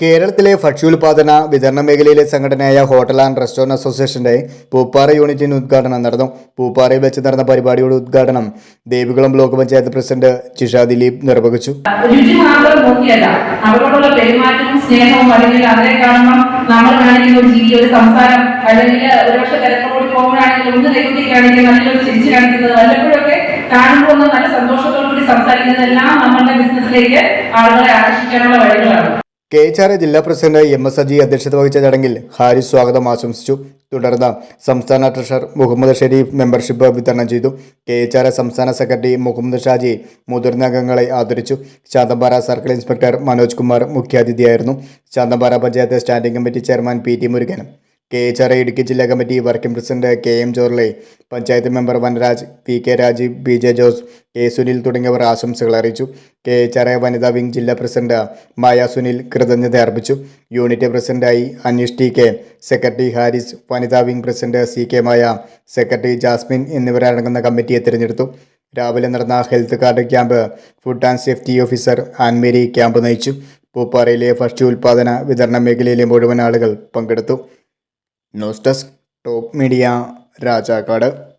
കേരളത്തിലെ ഭക്ഷ്യോൽപാദന വിതരണ മേഖലയിലെ സംഘടനയായ ഹോട്ടൽ ആൻഡ് റെസ്റ്റോറന്റ് അസോസിയേഷന്റെ പൂപ്പാറ യൂണിറ്റിന് ഉദ്ഘാടനം നടന്നു. പൂപ്പാറയിൽ വെച്ച് നടന്ന പരിപാടിയുടെ ഉദ്ഘാടനം ദേവികുളം ബ്ലോക്ക് പഞ്ചായത്ത് പ്രസിഡന്റ് ജിഷ ദിലീപ് നിർവഹിച്ചു. മാത്രം പെരുമാറ്റവും സ്നേഹവും കാണുമ്പോൾ നമ്മൾ നല്ലൊരു നല്ല സന്തോഷത്തോടു സംസാരിക്കുന്നതെല്ലാം നമ്മളുടെ ബിസിനസ്സിലേക്ക് ആളുകളെ ആകർഷിക്കാനുള്ള വഴികളാണ്. കെ എച്ച് ആർ ജില്ലാ പ്രസിഡന്റ് എം എസ് അജി അധ്യക്ഷത വഹിച്ച ചടങ്ങിൽ ഹാരിസ് സ്വാഗതം ആശംസിച്ചു. തുടർന്ന് സംസ്ഥാന ട്രഷറർ മുഹമ്മദ് ഷെരീഫ് മെമ്പർഷിപ്പ് വിതരണം ചെയ്തു. കെ എച്ച് ആർ സംസ്ഥാന സെക്രട്ടറി മുഹമ്മദ് ഷാജി മുതിർന്ന അംഗങ്ങളെ ആദരിച്ചു. Shanthampara circle inspector Manoj Kumar മുഖ്യാതിഥിയായിരുന്നു. Shanthampara panchayat standing committee chairman P T Murugan K H R Idukki ജില്ലാ committee working president K M Jorle panchayat member Vanaraj P K Rajeev B J Jose K Sunil തുടങ്ങിയവർ ആശംസകൾ അറിയിച്ചു. K H R A വനിതാ wing ജില്ലാ president Maya Sunil കൃതജ്ഞത അർപ്പിച്ചു. Unit പ്രസിഡന്റായി Aneesh T K secretary Haris വനിതാ wing president C K Maya secretary Jasmine എന്നിവരടങ്ങുന്ന കമ്മിറ്റിയെ തിരഞ്ഞെടുത്തു. രാവിലെ നടന്ന health card camp food and safety officer Annmary camp നയിച്ചു. പൂപ്പാറയിലെ ഭക്ഷ്യ ഉൽപ്പാദന വിതരണ മേഖലയിലെ മുഴുവൻ ആളുകൾ പങ്കെടുത്തു. News desk top media Rajakkad.